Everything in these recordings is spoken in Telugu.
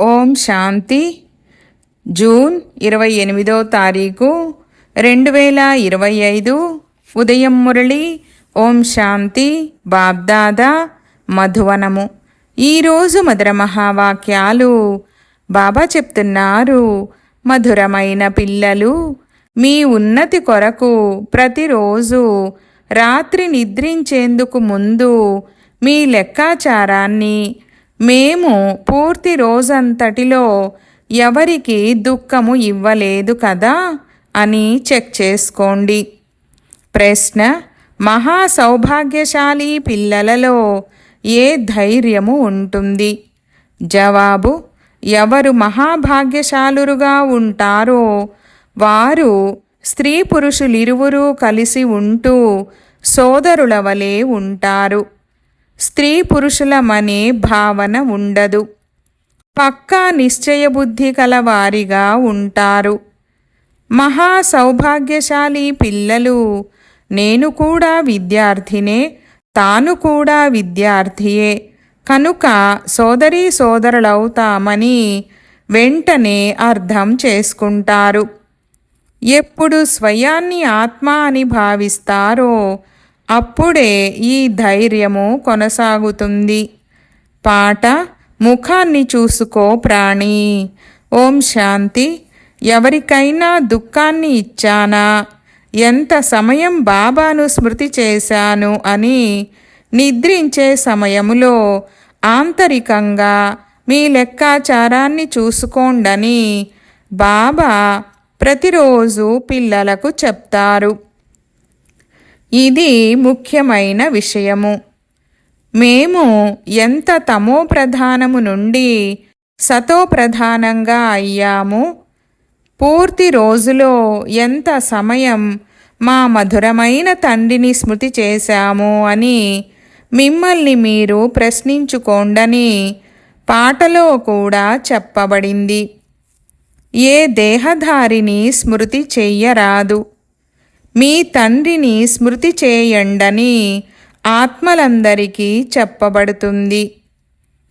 ఓం శాంతి. జూన్ ఇరవై ఎనిమిదో తారీఖు రెండు వేల ఇరవై ఐదు ఉదయం మురళి ఓం శాంతి బాబ్దాదా మధువనము. ఈరోజు మధుర మహావాక్యాలు బాబా చెప్తున్నారు. మధురమైన పిల్లలు మీ ఉన్నతి కొరకు ప్రతిరోజు రాత్రి నిద్రించేందుకు ముందు మీ లెక్కాచారాన్ని మేము పూర్తి రోజంతటిలో ఎవరికి దుఃఖము ఇవ్వలేదు కదా అని చెక్ చేసుకోండి. ప్రశ్న మహా సౌభాగ్యశాలి పిల్లలలో ఏ ధైర్యము ఉంటుంది? జవాబు ఎవరు మహాభాగ్యశాలురుగా ఉంటారో వారు స్త్రీ పురుషులిరువురూ కలిసి ఉంటూ సోదరుల వలె ఉంటారు. స్త్రీ పురుషులమనే భావన ఉండదు. పక్కా నిశ్చయబుద్ధి కలవారిగా ఉంటారు. మహా సౌభాగ్యశాలి పిల్లలు నేను కూడా విద్యార్థినే తాను కూడా విద్యార్థియే. కనుక సోదరీ సోదరులవుతామని వెంటనే అర్థం చేసుకుంటారు. ఎప్పుడు స్వయాన్ని ఆత్మ అని భావిస్తారో అప్పుడే ఈ ధైర్యము కొనసాగుతుంది. పాట ముఖాన్ని చూసుకో ప్రాణి. ఓం శాంతి. ఎవరికైనా దుఃఖాన్ని ఇచ్చానా? ఎంత సమయం బాబాను స్మృతి చేశాను అని నిద్రించే సమయములో ఆంతరికంగా మీ లెక్కాచారాన్ని చూసుకోండని బాబా ప్రతిరోజు పిల్లలకు చెప్తారు. ఇది ముఖ్యమైన విషయము. మేము ఎంత తమో ప్రధానము నుండి సతో ప్రధానంగా అయ్యాము పూర్తి రోజులో ఎంత సమయం మా మధురమైన తండ్రిని స్మృతి చేశాము అని మిమ్మల్ని మీరు ప్రశ్నించుకోండని పాటలో కూడా చెప్పబడింది. ఏ దేహధారిని స్మృతి చెయ్యరాదు. మీ తండ్రిని స్మృతి చేయండని ఆత్మలందరికీ చెప్పబడుతుంది.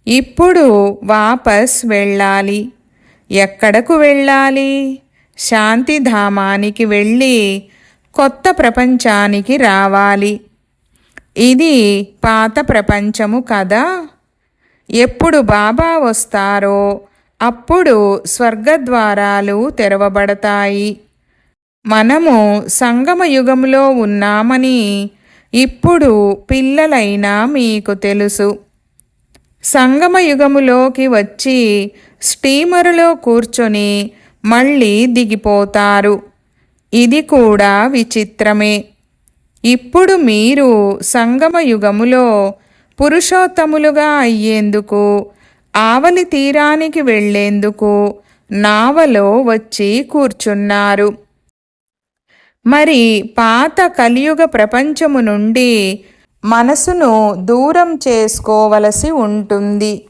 ఇప్పుడు వాపస్ వెళ్ళాలి. ఎక్కడకు వెళ్ళాలి? శాంతిధామానికి వెళ్ళి కొత్త ప్రపంచానికి రావాలి. ఇది పాత ప్రపంచము కదా? ఎప్పుడు బాబా వస్తారో అప్పుడు స్వర్గద్వారాలు తెరవబడతాయి. మనము సంగమయుగంలో ఉన్నామని ఇప్పుడు పిల్లలైనా మీకు తెలుసు. సంగమ యుగములోకి వచ్చి స్టీమరులో కూర్చొని మళ్ళీ దిగిపోతారు. ఇది కూడా విచిత్రమే. ఇప్పుడు మీరు సంగమ యుగములో పురుషోత్తములుగా అయ్యేందుకు ఆవలి తీరానికి వెళ్ళేందుకు నావలో వచ్చి కూర్చున్నారు. మరి పాత కలియుగ ప్రపంచము నుండి మనసును దూరం చేసుకోవలసి ఉంటుంది.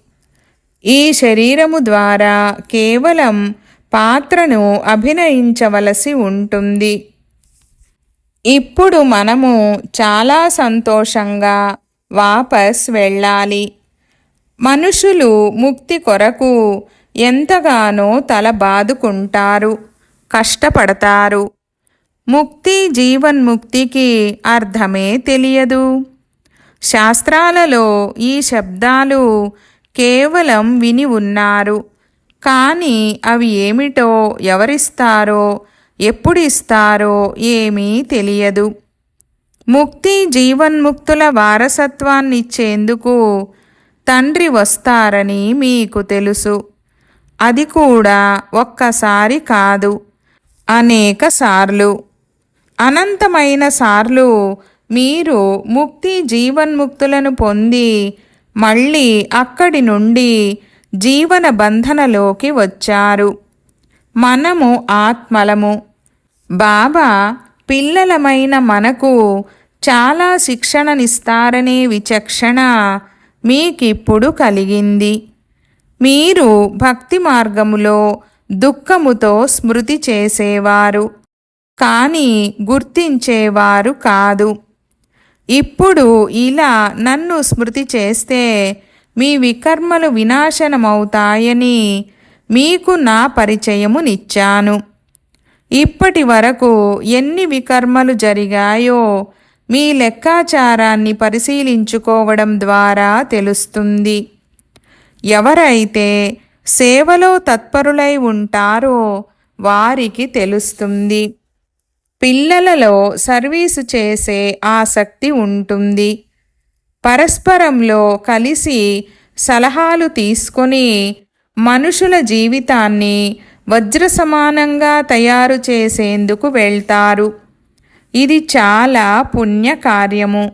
ఈ శరీరము ద్వారా కేవలం పాత్రను అభినయించవలసి ఉంటుంది. ఇప్పుడు మనము చాలా సంతోషంగా వాపస్ వెళ్ళాలి. మనుషులు ముక్తి కొరకు ఎంతగానో తల బాదుకుంటారు కష్టపడతారు. ముక్తి జీవన్ముక్తికి అర్థమే తెలియదు. శాస్త్రాలలో ఈ శబ్దాలు కేవలం విని ఉన్నారు. కానీ అవి ఏమిటో ఎవరిస్తారో ఎప్పుడు ఇస్తారో ఏమీ తెలియదు. ముక్తి జీవన్ముక్తుల వారసత్వాన్నిచ్చేందుకు తండ్రి వస్తారని మీకు తెలుసు. అది కూడా ఒక్కసారి కాదు. అనేకసార్లు అనంతమైన సార్లు మీరు ముక్తి జీవన్ముక్తులను పొంది మళ్ళీ అక్కడి నుండి జీవన బంధనలోకి వచ్చారు. మనము ఆత్మలము. బాబా పిల్లలమైన మనకు చాలా శిక్షణనిస్తారనే విచక్షణ మీకిప్పుడు కలిగింది. మీరు భక్తి మార్గములో దుఃఖముతో స్మృతి చేసేవారు. కానీ గుర్తించేవారు కాదు. ఇప్పుడు ఇలా నన్ను స్మృతి చేస్తే మీ వికర్మలు వినాశనమవుతాయని మీకు నా పరిచయమునిచ్చాను. ఇప్పటి వరకు ఎన్ని వికర్మలు జరిగాయో మీ లెక్కాచారాన్ని పరిశీలించుకోవడం ద్వారా తెలుస్తుంది. ఎవరైతే సేవలో తత్పరులై ఉంటారో వారికి తెలుస్తుంది. పిల్లలలో సర్వీసు చేసే ఆసక్తి ఉంటుంది. పరస్పరంలో కలిసి సలహాలు తీసుకొని మనుషుల జీవితాన్ని వజ్ర సమానంగా తయారు చేసేందుకు వెళ్తారు. ఇది చాలా పుణ్యకార్యము.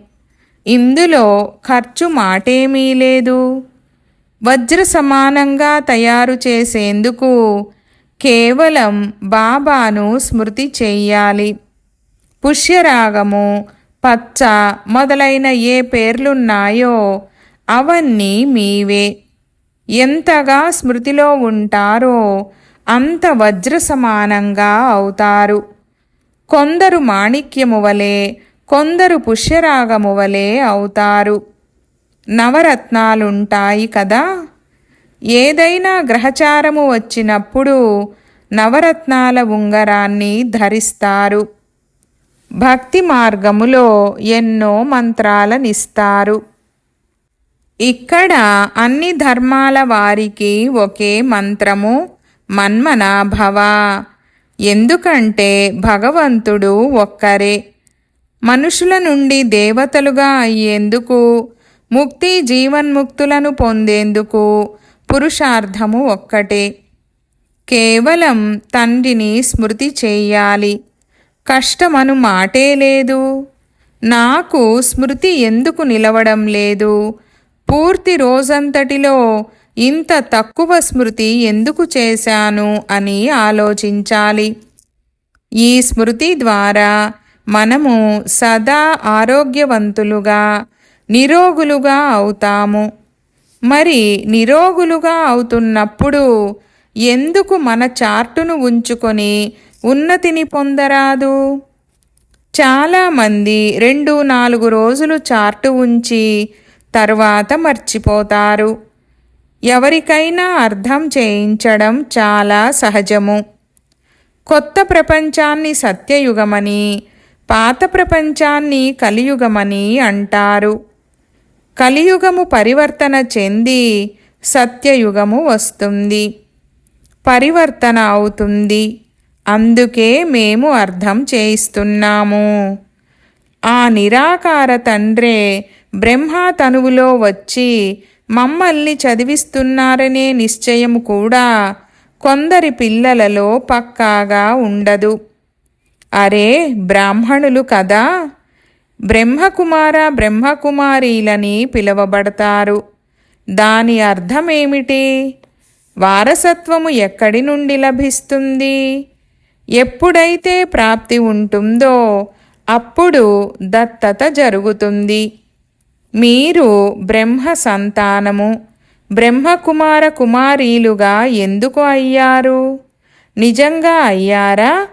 ఇందులో ఖర్చు మాటేమీ లేదు. వజ్ర సమానంగా తయారు చేసేందుకు కేవలం బాబాను స్మృతి చెయ్యాలి. పుష్యరాగము పచ్చ మొదలైన ఏ పేర్లున్నాయో అవన్నీ మీవే. ఎంతగా స్మృతిలో ఉంటారో అంత వజ్ర సమానంగా అవుతారు. కొందరు మాణిక్యము వలె కొందరు పుష్యరాగము వలె అవుతారు. నవరత్నాలుంటాయి కదా? ఏదైనా గ్రహచారము వచ్చినప్పుడు నవరత్నాల ఉంగరాన్ని ధరిస్తారు. భక్తి మార్గములో ఎన్నో మంత్రాలనిస్తారు. ఇక్కడ అన్ని ధర్మాల వారికి ఒకే మంత్రము మన్మన భవ ఎందుకంటే భగవంతుడు ఒక్కరే. మనుషుల నుండి దేవతలుగా అయ్యేందుకు ముక్తి జీవన్ముక్తులను పొందేందుకు పురుషార్థము ఒక్కటే. కేవలం తండ్రిని స్మృతి చేయాలి. కష్టమను మాటే లేదు. నాకు స్మృతి ఎందుకు నిలవడం లేదు? పూర్తి రోజంతటిలో ఇంత తక్కువ స్మృతి ఎందుకు చేశాను అని ఆలోచించాలి. ఈ స్మృతి ద్వారా మనము సదా ఆరోగ్యవంతులుగా నిరోగులుగా అవుతాము. మరి నిరోగులుగా అవుతున్నప్పుడు ఎందుకు మన చార్టును ఉంచుకొని ఉన్నతిని పొందరాదు? చాలామంది రెండు నాలుగు రోజులు చార్టు ఉంచి తర్వాత మర్చిపోతారు. ఎవరికైనా అర్థం చేయించడం చాలా సహజము. కొత్త ప్రపంచాన్ని సత్యయుగమని పాత ప్రపంచాన్ని కలియుగమని అంటారు. కలియుగము పరివర్తన చెంది సత్యయుగము వస్తుంది. పరివర్తన అవుతుంది. అందుకే మేము అర్థం చేయిస్తున్నాము. ఆ నిరాకార తండ్రే బ్రహ్మ తనువులో వచ్చి మమ్మల్ని చదివిస్తున్నారనే నిశ్చయము కూడా కొందరి పిల్లలలో పక్కాగా ఉండదు. అరే బ్రాహ్మణులు కదా! బ్రహ్మకుమార బ్రహ్మకుమారీలని పిలువబడతారు. దాని అర్థమేమిటి? వారసత్వము ఎక్కడి నుండి లభిస్తుంది? ఎప్పుడైతే ప్రాప్తి ఉంటుందో అప్పుడు దత్తత జరుగుతుంది. మీరు బ్రహ్మ సంతానము బ్రహ్మకుమార కుమారీలుగా ఎందుకు అయ్యారు? నిజంగా అయ్యారా?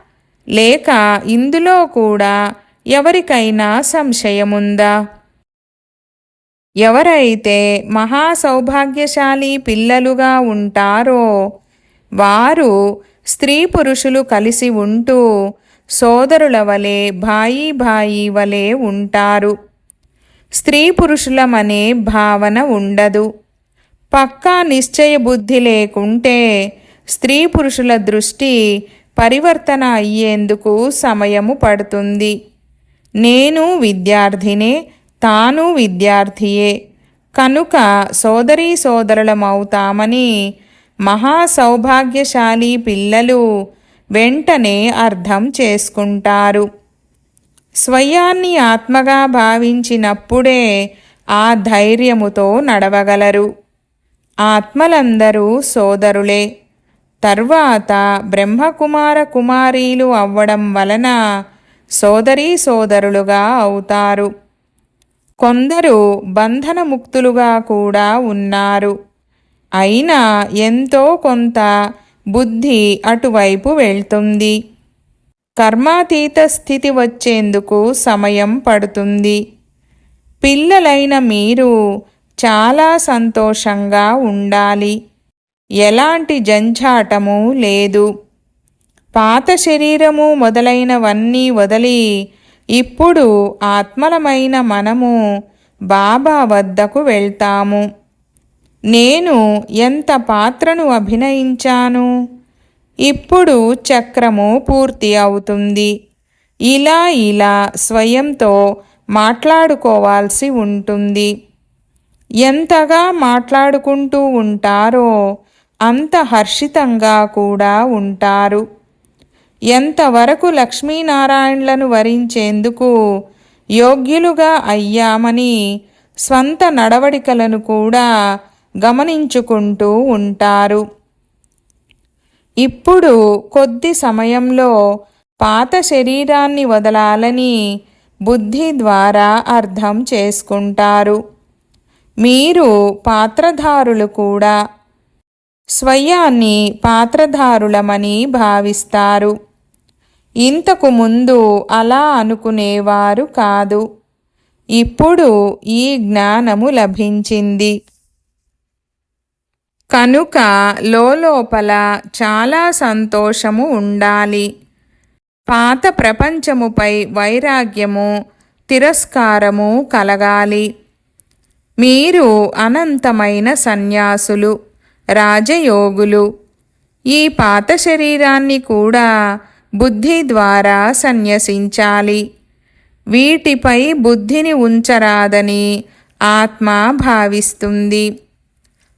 లేక ఇందులో కూడా ఎవరికైనా సంశయముందా? ఎవరైతే మహాసౌభాగ్యశాలి పిల్లలుగా ఉంటారో వారు స్త్రీ పురుషులు కలిసి ఉంటూ సోదరుల వలె భాయి భాయి వలె ఉంటారు. స్త్రీ పురుషులమనే భావన ఉండదు. పక్కా నిశ్చయ బుద్ధి లేకుంటే స్త్రీ పురుషుల దృష్టి పరివర్తన అయ్యేందుకు సమయము పడుతుంది. నేను విద్యార్థినే తాను విద్యార్థియే. కనుక సోదరీ సోదరులమవుతామని మహాసౌభాగ్యశాలి పిల్లలు వెంటనే అర్థం చేసుకుంటారు. స్వయాన్ని ఆత్మగా భావించినప్పుడే ఆ ధైర్యముతో నడవగలరు. ఆత్మలందరూ సోదరులే. తర్వాత బ్రహ్మకుమార కుమారీలు అవ్వడం వలన సోదరీ సోదరులుగా అవుతారు. కొందరు బంధనముక్తులుగా కూడా ఉన్నారు. అయినా ఎంతో కొంత బుద్ధి అటువైపు వెళ్తుంది. కర్మాతీత స్థితి వచ్చేందుకు సమయం పడుతుంది. పిల్లలైన మీరు చాలా సంతోషంగా ఉండాలి. ఎలాంటి జంఝాటము లేదు. పాత శరీరము మొదలైనవన్నీ వదిలి ఇప్పుడు ఆత్మలమైన మనము బాబా వద్దకు వెళ్తాము. నేను ఎంత పాత్రను అభినయించాను? ఇప్పుడు చక్రము పూర్తి అవుతుంది. ఇలా ఇలా స్వయంతో మాట్లాడుకోవాల్సి ఉంటుంది. ఎంతగా మాట్లాడుకుంటూ ఉంటారో అంత హర్షితంగా కూడా ఉంటారు. ఎంతవరకు లక్ష్మీనారాయణలను వరించేందుకు యోగ్యులుగా అయ్యామని స్వంత నడవడికలను కూడా గమనించుకుంటూ ఉంటారు. ఇప్పుడు కొద్ది సమయంలో పాత శరీరాన్ని వదలాలని బుద్ధి ద్వారా అర్థం చేసుకుంటారు. మీరు పాత్రధారులు కూడా స్వయాన్ని పాత్రధారులమని భావిస్తారు. ఇంతకు ముందు అలా అనుకునేవారు కాదు. ఇప్పుడు ఈ జ్ఞానము లభించింది. కనుక లోపల చాలా సంతోషము ఉండాలి. పాత ప్రపంచముపై వైరాగ్యము తిరస్కారము కలగాలి. మీరు అనంతమైన సన్యాసులు రాజయోగులు. ఈ పాత శరీరాన్ని కూడా బుద్ధి ద్వారా సన్యసించాలి. వీటిపై బుద్ధిని ఉంచరాదని ఆత్మ భావిస్తుంది.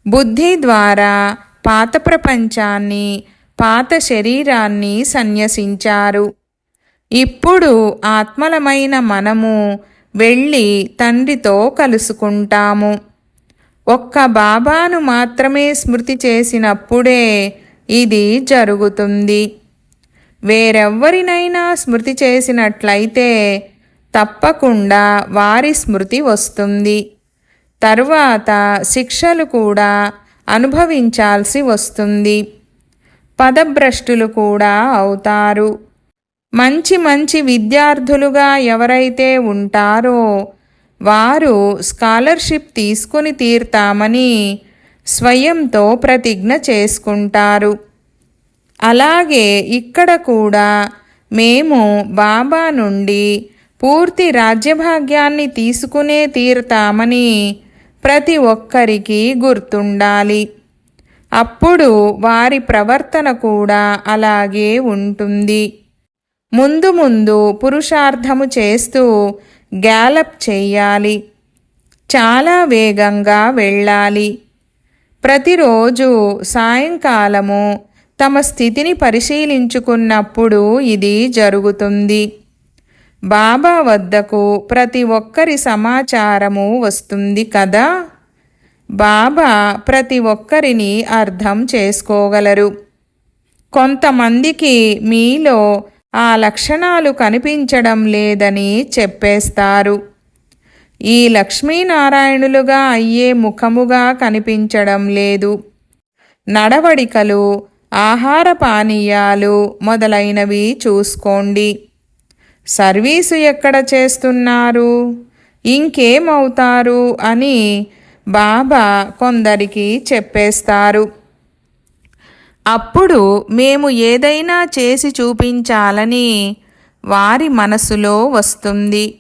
బుద్ధి ద్వారా పాత ప్రపంచాన్ని పాత శరీరాన్ని సన్యసించారు. ఇప్పుడు ఆత్మలమైన మనము వెళ్ళి తండ్రితో కలుసుకుంటాము. ఒక్క బాబాను మాత్రమే స్మృతి చేసినప్పుడే ఇది జరుగుతుంది. వేరెవ్వరినైనా స్మృతి చేసినట్లయితే తప్పకుండా వారి స్మృతి వస్తుంది. తరువాత శిక్షలు కూడా అనుభవించాల్సి వస్తుంది. పదభ్రష్టులు కూడా అవుతారు. మంచి మంచి విద్యార్థులుగా ఎవరైతే ఉంటారో వారు స్కాలర్షిప్ తీసుకుని తీర్తామని స్వయంతో ప్రతిజ్ఞ చేసుకుంటారు. అలాగే ఇక్కడ కూడా మేము బాబా నుండి పూర్తి రాజ్యభాగ్యాన్ని తీసుకునే తీరుతామని ప్రతి ఒక్కరికి గుర్తుండాలి. అప్పుడు వారి ప్రవర్తన కూడా అలాగే ఉంటుంది. ముందు ముందు పురుషార్థము చేస్తూ గ్యాలప్ చెయ్యాలి చాలా వేగంగా వెళ్ళాలి. ప్రతిరోజు సాయంకాలము తమ స్థితిని పరిశీలించుకున్నప్పుడు ఇది జరుగుతుంది. బాబా వద్దకు ప్రతి ఒక్కరి సమాచారము వస్తుంది కదా? బాబా ప్రతి ఒక్కరిని అర్థం చేసుకోగలరు. కొంతమందికి మీలో ఆ లక్షణాలు కనిపించడం లేదని చెప్పేస్తారు. ఈ లక్ష్మీనారాయణులుగా అయ్యే ముఖముగా కనిపించడం లేదు. నడవడికలు ఆహార పానీయాలు మొదలైనవి చూసుకోండి. సర్వీసు ఎక్కడ చేస్తున్నారు? ఇంకేమవుతారు? అని బాబా కొందరికి చెప్పేస్తారు. అప్పుడు మేము ఏదైనా చేసి చూపించాలని వారి మనసులో వస్తుంది.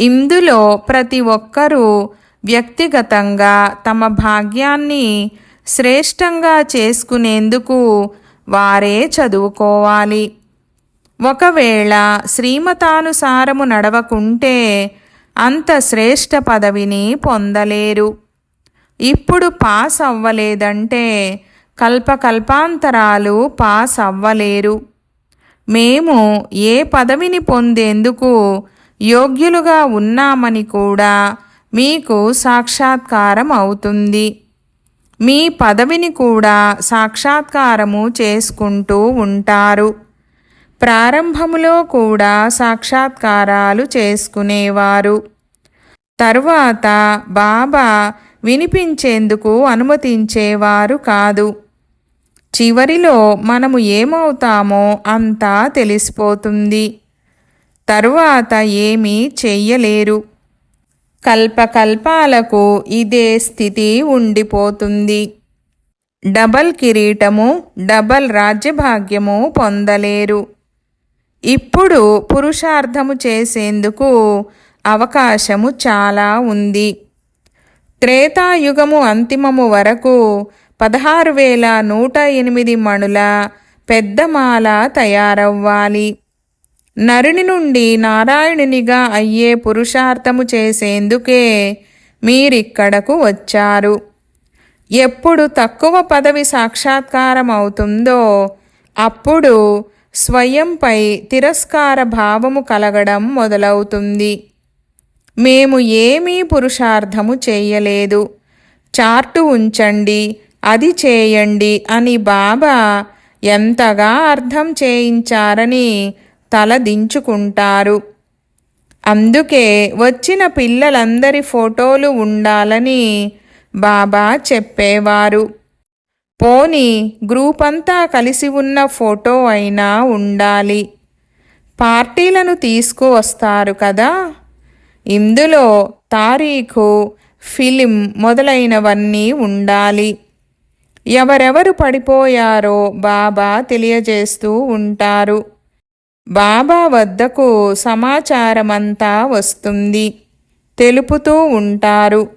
ఇందులో ప్రతి ఒక్కరూ వ్యక్తిగతంగా తమ భాగ్యాన్ని శ్రేష్టంగా చేసుకునేందుకు వారే చదువుకోవాలి. ఒకవేళ శ్రీమతానుసారము నడవకుంటే అంత శ్రేష్ఠ పదవిని పొందలేరు. ఇప్పుడు పాస్ అవ్వలేదంటే కల్పకల్పాంతరాలు పాస్ అవ్వలేరు మేము ఏ పదవిని పొందేందుకు యోగ్యులుగా ఉన్నామని కూడా మీకు సాక్షాత్కారం అవుతుంది మీ పదవిని కూడా సాక్షాత్కారము చేసుకుంటూ ఉంటారు. ప్రారంభములో కూడా సాక్షాత్కారాలు చేసుకునేవారు. తరువాత బాబా వినిపించేందుకు అనుమతించేవారు కాదు. చివరిలో మనము ఏమవుతామో అంతా తెలిసిపోతుంది. తరువాత ఏమీ చెయ్యలేరు. కల్పకల్పాలకు ఇదే స్థితి ఉండిపోతుంది. డబల్ కిరీటము డబల్ రాజ్యభాగ్యము పొందలేరు. ఇప్పుడు పురుషార్థము చేసేందుకు అవకాశము చాలా ఉంది. త్రేతాయుగము అంతిమము వరకు పదహారు వేల నూట ఎనిమిది మణుల పెద్దమాల తయారవ్వాలి. నరుని నుండి నారాయణునిగా అయ్యే పురుషార్థము చేసేందుకే మీరిక్కడకు వచ్చారు. ఎప్పుడు తక్కువ పదవి సాక్షాత్కారం అవుతుందో అప్పుడు స్వయంపై తిరస్కార భావము కలగడం మొదలవుతుంది. మేము ఏమీ పురుషార్థము చేయలేదు. చార్టు ఉంచండి అది చేయండి అని బాబా ఎంతగా అర్థం చేయించారని తలదించుకుంటారు అందుకే వచ్చిన పిల్లలందరి ఫోటోలు ఉండాలని బాబా చెప్పేవారు. పోని గ్రూప్ అంతా కలిసి ఉన్న ఫోటో అయినా ఉండాలి. పార్టీలను తీసుకువస్తారు కదా. ఇందులో తారీఖు ఫిలిం మొదలైనవన్నీ ఉండాలి. ఎవరెవరు పడిపోయారో బాబా తెలియజేస్తూ ఉంటారు. బాబా వద్దకు సమాచారమంతా వస్తుంది. తెలుపుతూ ఉంటారు.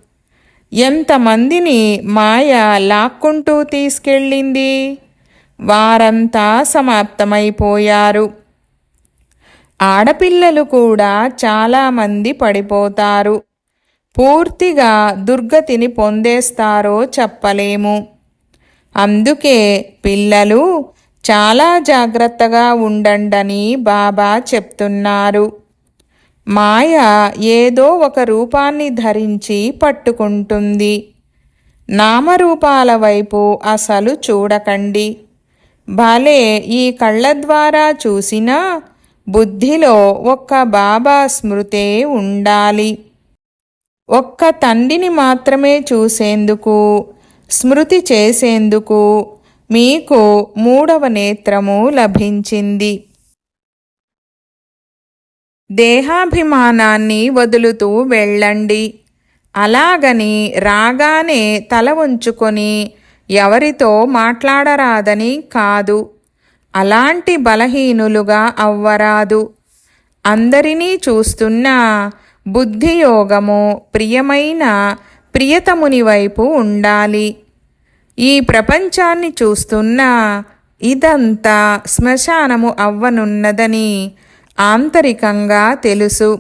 ఎంతమందిని మాయ లాక్కుంటూ తీసుకెళ్ళింది? వారంతా సమాప్తమైపోయారు. ఆడపిల్లలు కూడా చాలామంది పడిపోతారు. పూర్తిగా దుర్గతిని పొందేస్తారో చెప్పలేము. అందుకే పిల్లలు చాలా జాగ్రత్తగా ఉండండని బాబా చెప్తున్నారు. మాయ ఏదో ఒక రూపాన్ని ధరించి పట్టుకుంటుంది. నామరూపాల వైపు అసలు చూడకండి. భలే ఈ కళ్ళ ద్వారా చూసినా బుద్ధిలో ఒక్క బాబా స్మృతే ఉండాలి. ఒక్క తండ్రిని మాత్రమే చూసేందుకు స్మృతి చేసేందుకు మీకు మూడవ నేత్రము లభించింది. దేహాభిమానాన్ని వదులుతూ వెళ్ళండి. అలాగని రాగానే తల ఉంచుకొని ఎవరితో మాట్లాడరాదని కాదు. అలాంటి బలహీనులుగా అవ్వరాదు. అందరినీ చూస్తున్న బుద్ధియోగము ప్రియమైన ప్రియతముని వైపు ఉండాలి. ఈ ప్రపంచాన్ని చూస్తున్నా ఇదంతా శ్మశానము అవ్వనున్నదని ఆంతరికంగా తెలుసు.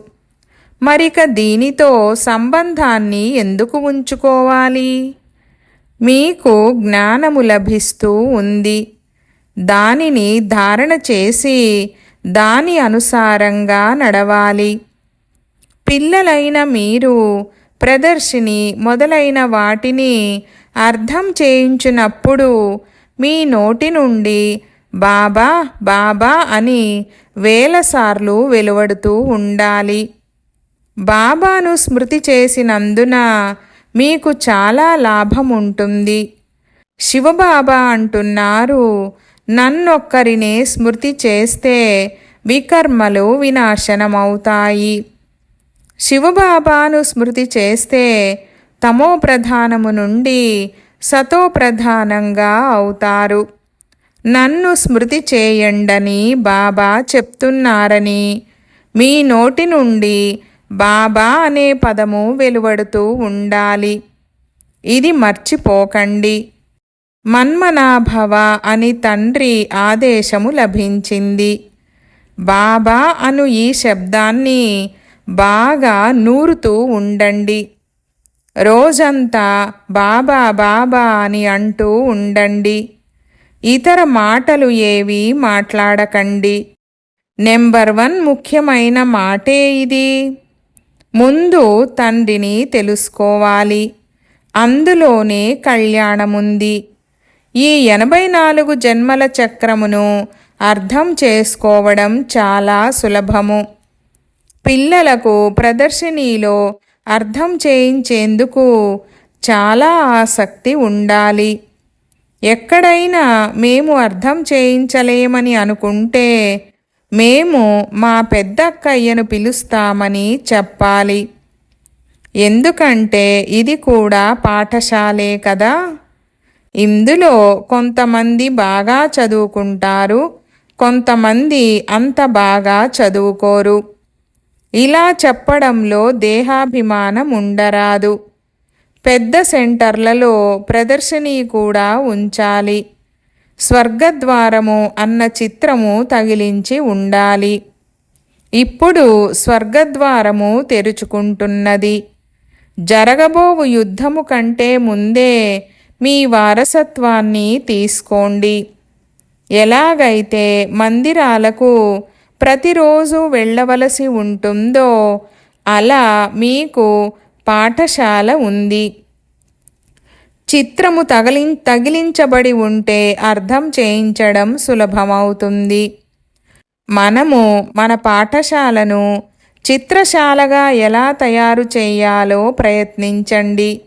మరిక దీనితో సంబంధాన్ని ఎందుకు ఉంచుకోవాలి? మీకు జ్ఞానము లభిస్తూ ఉంది. దానిని ధారణ చేసి దాని అనుసారంగా నడవాలి. పిల్లలైన మీరు ప్రదర్శిని మొదలైన వాటిని అర్థం చేయించినప్పుడు మీ నోటి నుండి బాబా బాబా అని వేలసార్లు వెలువడుతూ ఉండాలి. బాబాను స్మృతి చేసినందున మీకు చాలా లాభం ఉంటుంది. శివబాబా అంటున్నారు నన్నొక్కరినే స్మృతి చేస్తే వికర్మలు వినాశనమవుతాయి. శివబాబాను స్మృతి చేస్తే తమో ప్రధానము నుండి సతో ప్రధానంగా అవుతారు. నన్ను స్మృతి చేయండని బాబా చెప్తున్నారని మీ నోటి నుండి బాబా అనే పదము వెలువడుతూ ఉండాలి. ఇది మర్చిపోకండి. మన్మనాభవ అని తండ్రి ఆదేశము లభించింది. బాబా అను ఈ శబ్దాన్ని బాగా నూరుతూ ఉండండి. రోజంతా బాబా బాబా అని అంటూ ఉండండి. ఇతర మాటలు ఏవి మాట్లాడకండి. నెంబర్ వన్ ముఖ్యమైన మాటే ఇది. ముందు తండ్రిని తెలుసుకోవాలి. అందులోనే కళ్యాణముంది. ఈ ఎనభై నాలుగు జన్మల చక్రమును అర్థం చేసుకోవడం చాలా సులభము. పిల్లలకు ప్రదర్శనీలో అర్థం చేయించేందుకు చాలా ఆసక్తి ఉండాలి. ఎక్కడైనా మేము అర్థం చేయించలేమని అనుకుంటే మేము మా పెద్దక్కయ్యను పిలుస్తామని చెప్పాలి. ఎందుకంటే ఇది కూడా పాఠశాలే కదా. ఇందులో కొంతమంది బాగా చదువుకుంటారు కొంతమంది అంత బాగా చదువుకోరు. ఇలా చెప్పడంలో దేహాభిమానం ఉండరాదు. పెద్ద సెంటర్లలో ప్రదర్శని కూడా ఉంచాలి. స్వర్గద్వారము అన్న చిత్రము తగిలించి ఉండాలి. ఇప్పుడు స్వర్గద్వారము తెరుచుకుంటున్నది. జరగబోవు యుద్ధము కంటే ముందే మీ వారసత్వాన్ని తీసుకోండి. ఎలాగైతే మందిరాలకు ప్రతిరోజు వెళ్ళవలసి ఉంటుందో అలా మీకు పాఠశాల ఉంది. చిత్రము తగిలి తగిలించబడి ఉంటే అర్థం చేయించడం సులభమవుతుంది. మనము మన పాఠశాలను చిత్రశాలగా ఎలా తయారు చేయాలో ప్రయత్నించండి.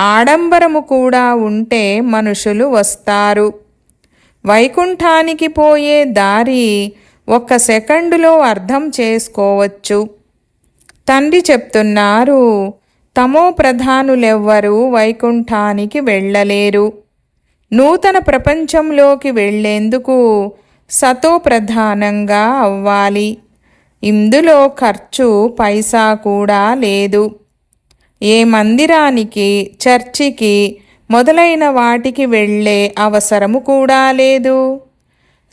ఆడంబరము కూడా ఉంటే మనుషులు వస్తారు. వైకుంఠానికి పోయే దారి ఒక్క సెకండులో అర్థం చేసుకోవచ్చు. తండ్రి చెప్తున్నారు తమో ప్రధానులెవ్వరూ వైకుంఠానికి వెళ్ళలేరు. నూతన ప్రపంచంలోకి వెళ్ళేందుకు సతో ప్రధానంగా అవ్వాలి. ఇందులో ఖర్చు పైసా కూడా లేదు. ఏ మందిరానికి చర్చికి మొదలైన వాటికి వెళ్ళే అవసరము కూడా లేదు.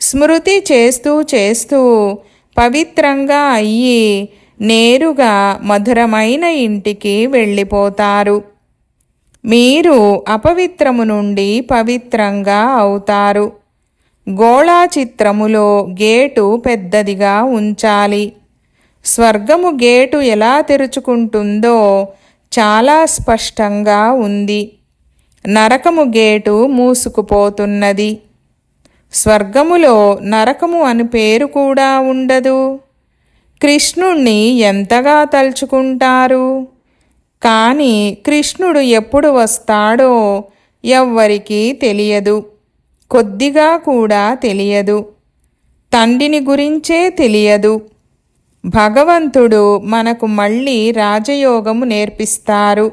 స్మృతి చేస్తూ చేస్తూ పవిత్రంగా అయ్యి నేరుగా మధురమైన ఇంటికి వెళ్ళిపోతారు. మీరు అపవిత్రము నుండి పవిత్రంగా అవుతారు. గోళా చిత్రములో గేటు పెద్దదిగా ఉంచాలి. స్వర్గము గేటు ఎలా తెరుచుకుంటుందో చాలా స్పష్టంగా ఉంది. నరకము గేటు మూసుకుపోతున్నది. స్వర్గములో నరకము అని పేరు కూడా ఉండదు. కృష్ణుణ్ణి ఎంతగా తలుచుకుంటారు? కానీ కృష్ణుడు ఎప్పుడు వస్తాడో ఎవ్వరికీ తెలియదు. కొద్దిగా కూడా తెలియదు. తండ్రిని గురించే తెలియదు. భగవంతుడు మనకు మళ్ళీ రాజయోగము నేర్పిస్తారు.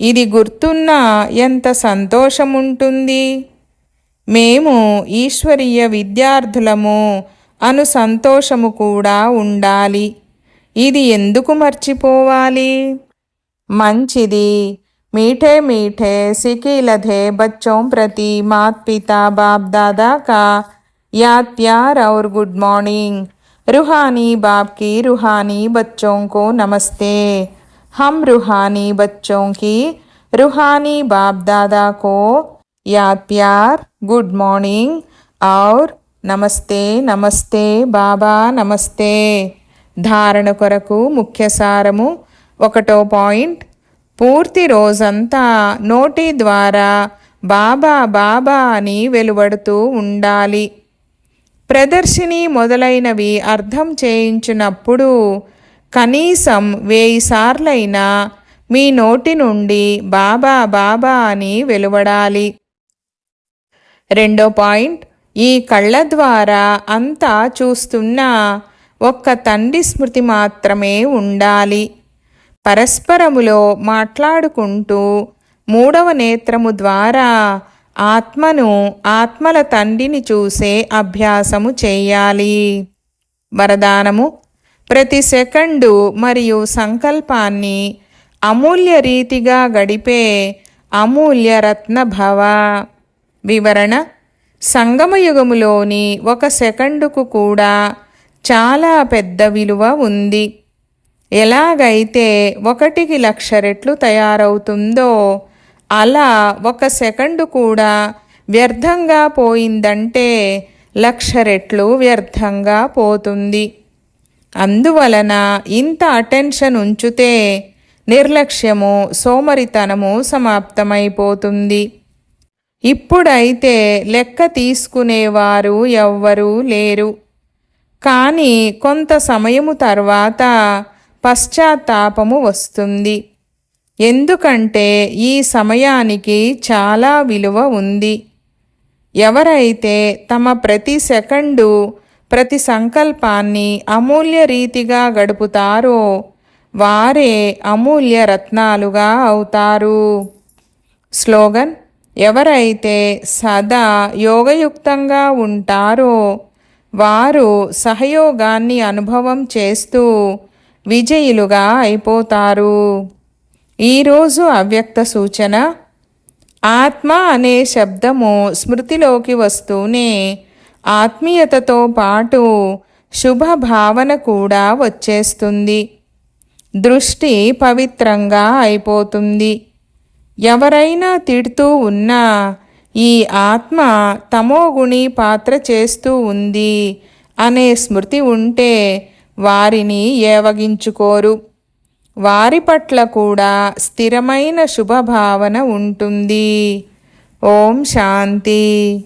ఇది గుర్తున్నా ఎంత సంతోషముంటుంది? మేము ఈశ్వరీయ విద్యార్థులము అను సంతోషము కూడా ఉండాలి ఇది ఎందుకు మర్చిపోవాలి మంచిది मीठे मीठे सिकी लधे बच्चों प्रति मात पिता बाप दादा का याद प्यार और गुड मॉर्निंग रूहानी बाप की रूहानी बच्चों को नमस्ते हम रूहानी बच्चों की रूहानी बाप दादा को याद प्यार गुड मॉर्निंग और నమస్తే నమస్తే బాబా నమస్తే ధారణ కొరకు ముఖ్య సారము ఒకటో పాయింట్ పూర్తి రోజంతా నోటి ద్వారా బాబా బాబా అని వెలువడుతూ ఉండాలి ప్రదర్శిని మొదలైనవి అర్థం చేయించినప్పుడు కనీసం వేయి సార్లైనా మీ నోటి నుండి బాబా బాబా అని వెలువడాలి రెండో పాయింట్ ఈ కళ్ళ ద్వారా అంతా చూస్తున్నా ఒక్క తండ్రి స్మృతి మాత్రమే ఉండాలి. పరస్పరములో మాట్లాడుకుంటూ మూడవ నేత్రము ద్వారా ఆత్మను ఆత్మల తండ్రిని చూసే అభ్యాసము చేయాలి. వరదానము ప్రతి సెకండు మరియు సంకల్పాన్ని అమూల్య రీతిగా గడిపే అమూల్య రత్నభవ. వివరణ. సంగమయుగములోని ఒక సెకండుకు కూడా చాలా పెద్ద విలువ ఉంది. ఎలాగైతే ఒకటికి లక్ష రెట్లు తయారవుతుందో అలా ఒక సెకండు కూడా వ్యర్థంగా పోయిందంటే లక్ష రెట్లు వ్యర్థంగా పోతుంది. అందువలన ఇంత అటెన్షన్ ఉంచుతే నిర్లక్ష్యము సోమరితనము సమాప్తమైపోతుంది. ఇప్పుడైతే లెక్క తీసుకునేవారు ఎవ్వరూ లేరు. కానీ కొంత సమయము తర్వాత పశ్చాత్తాపము వస్తుంది. ఎందుకంటే ఈ సమయానికి చాలా విలువ ఉంది. ఎవరైతే తమ ప్రతి సెకండు ప్రతి సంకల్పాన్ని అమూల్య రీతిగా గడుపుతారో వారే అమూల్య రత్నాలుగా అవుతారు. స్లోగన్ ఎవరైతే సదా యోగయుక్తంగా ఉంటారో వారు సహయోగాన్ని అనుభవం చేస్తూ విజయులుగా అయిపోతారు. ఈరోజు అవ్యక్త సూచన ఆత్మ అనే శబ్దము స్మృతిలోకి వస్తూనే ఆత్మీయతతో పాటు శుభ భావన కూడా వచ్చేస్తుంది. దృష్టి పవిత్రంగా అయిపోతుంది. ఎవరైనా తిడుతూ ఉన్నా ఈ ఆత్మ తమోగుణి పాత్ర చేస్తూ ఉంది అనే స్మృతి ఉంటే వారిని ఏవగించుకోరు. వారి పట్ల కూడా స్థిరమైన శుభభావన ఉంటుంది. ఓం శాంతి.